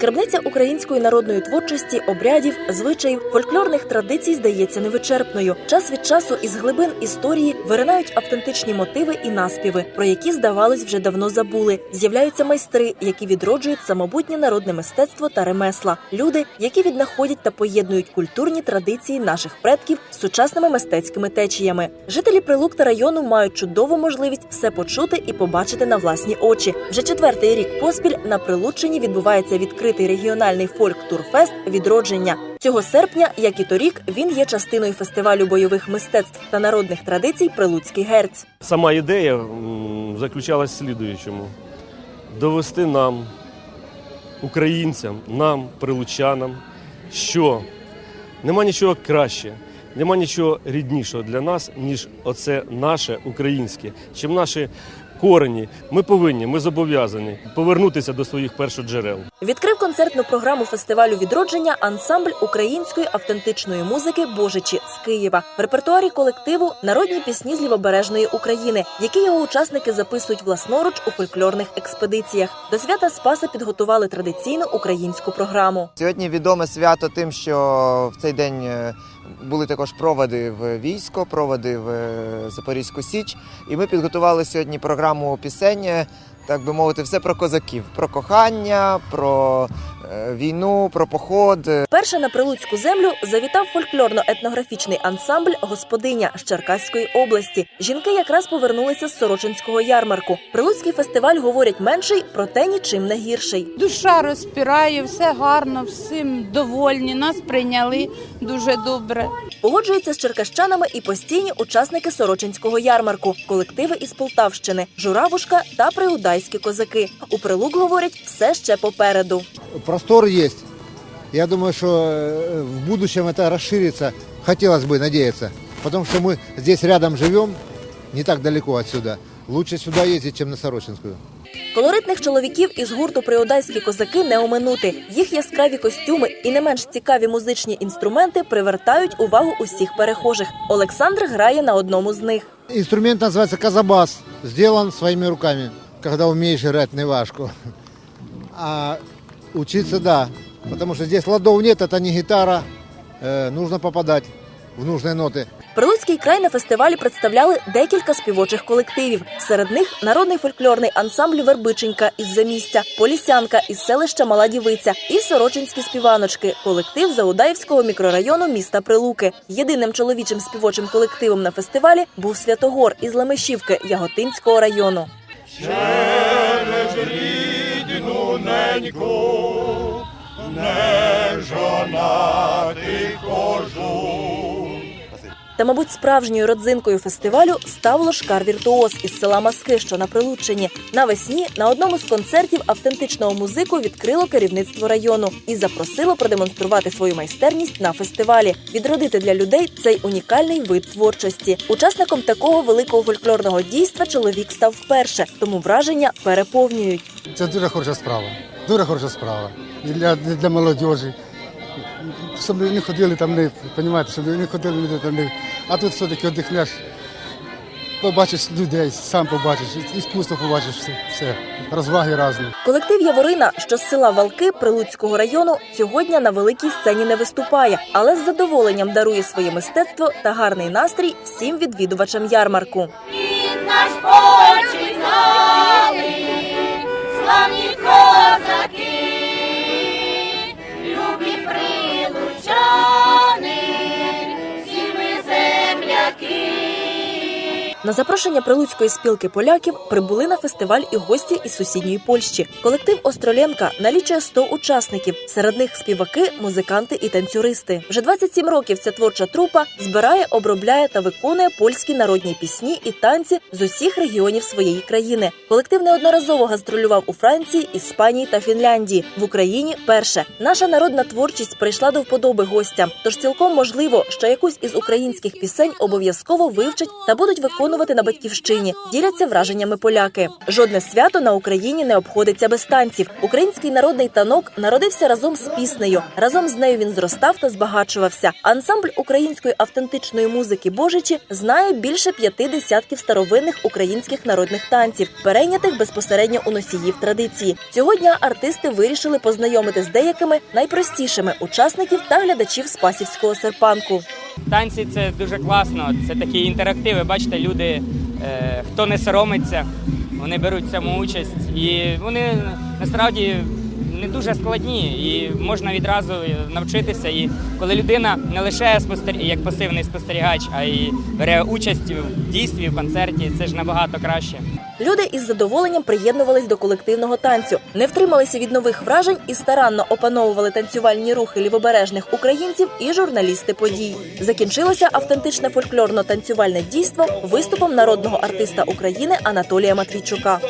Скарбниця української народної творчості, обрядів, звичаїв, фольклорних традицій здається невичерпною. Час від часу із глибин історії виринають автентичні мотиви і наспіви, про які здавалось вже давно забули. З'являються майстри, які відроджують самобутнє народне мистецтво та ремесла. Люди, які віднаходять та поєднують культурні традиції наших предків з сучасними мистецькими течіями. Жителі Прилук та району мають чудову можливість все почути і побачити на власні очі. Вже четвертий рік поспіль на Прилуччині відбувається відкритий регіональний фольк-турфест відродження. Цього серпня, як і торік, він є частиною фестивалю бойових мистецтв та народних традицій Прилуцький герць. Сама ідея заключалась в слідуючому: довести нам, українцям, нам, прилучанам, що нема нічого краще, нема нічого ріднішого для нас, ніж оце наше українське, чим наші корені. Ми повинні, ми зобов'язані повернутися до своїх першоджерел. Відкрив концертну програму фестивалю відродження ансамбль української автентичної музики Божичі з Києва. В репертуарі колективу народні пісні з лівобережної України, які його учасники записують власноруч у фольклорних експедиціях. До свята Спаса підготували традиційну українську програму. Сьогодні відоме свято тим, що в цей день е, були також проводи в військо, проводи в е, Запорізьку Січ. І ми підготували сьогодні програму пісень, е, так би мовити, все про козаків, про кохання, про війну, про поход. Перше на прилуцьку землю завітав фольклорно-етнографічний ансамбль Господиня з Черкаської області. Жінки якраз повернулися з Сорочинського ярмарку. Прилуцький фестиваль говорять менший, проте нічим не гірший. Душа розпирає, все гарно, всім довольні. Нас прийняли дуже добре. Погоджуються з черкащанами і постійні учасники Сорочинського ярмарку, колективи із Полтавщини, Журавушка та Приудайські козаки. У прилук говорять все ще попереду простор есть. Я думаю, что э, в будущем это расширится. Хотелось бы надеяться. Потому что мы здесь рядом живем, не так далеко отсюда. Лучше сюда ездить, чем на Сорочинскую. Колоритних чоловіків із гурту Приодайські козаки не оминути. Їх яскраві костюми і не менш цікаві музичні інструменти привертають увагу усіх перехожих. Олександр грає на одному з них. Инструмент называется казабас. Сделан своими руками, когда умеешь играть неважку. А учиться, да. Потому что здесь ладов нет, это не гитара. Э, нужно попадать в нужные ноты. Прилуцький край на фестивалі представляли декілька співочих колективів. Серед них народний фольклорний ансамбль Вербиченька із замістя, Полісянка із селища Мала Дівиця і Сорочинські співаночки, колектив Заудаївського мікрорайону міста Прилуки. Єдиним чоловічим співочим колективом на фестивалі був Святогор із Лемешівки Яготинського району. Та, мабуть, справжньою родзинкою фестивалю став лошкар віртуоз із села Маски, що на Прилуччині. Навесні на одному з концертів автентичного музику відкрило керівництво району і запросило продемонструвати свою майстерність на фестивалі, відродити для людей цей унікальний вид творчості. Учасником такого великого фольклорного дійства чоловік став вперше, тому враження переповнюють. Це дуже хороша справа. Дуже хороша справа. І для, для молодіжі. Щоб не ходили там, не, розумієте, щоб не ходили люди там. Не, а тут все-таки віддихнеш, побачиш людей, сам побачиш, іскусство побачиш, все, все. розваги різні. Колектив Яворина, що з села Валки Прилуцького району, сьогодні на великій сцені не виступає, але з задоволенням дарує своє мистецтво та гарний настрій всім відвідувачам ярмарку. наш На запрошення прилуцької спілки поляків прибули на фестиваль і гості із сусідньої Польщі. Колектив Остроленка налічує 100 учасників. Серед них співаки, музиканти і танцюристи. Вже 27 років ця творча трупа збирає, обробляє та виконує польські народні пісні і танці з усіх регіонів своєї країни. Колектив неодноразово гастролював у Франції, Іспанії та Фінляндії. В Україні перше наша народна творчість прийшла до вподоби гостям. Тож цілком можливо, що якусь із українських пісень обов'язково вивчать та будуть виконувати відпочивати на батьківщині. Діляться враженнями поляки. Жодне свято на Україні не обходиться без танців. Український народний танок народився разом з піснею. Разом з нею він зростав та збагачувався. Ансамбль української автентичної музики Божичі знає більше п'яти десятків старовинних українських народних танців, перейнятих безпосередньо у носіїв традиції. Цього дня артисти вирішили познайомити з деякими найпростішими учасників та глядачів спасівського серпанку. Танці це дуже класно. Це такі інтерактиви. Бачите, люди, е, хто не соромиться, вони беруть в цьому участь. І вони насправді не дуже складні, і можна відразу навчитися. І коли людина не лише спостер... як пасивний спостерігач, а й бере участь в дійстві, в концерті, це ж набагато краще. Люди із задоволенням приєднувались до колективного танцю, не втрималися від нових вражень і старанно опановували танцювальні рухи лівобережних українців і журналісти подій. Закінчилося автентичне фольклорно-танцювальне дійство виступом народного артиста України Анатолія Матвійчука.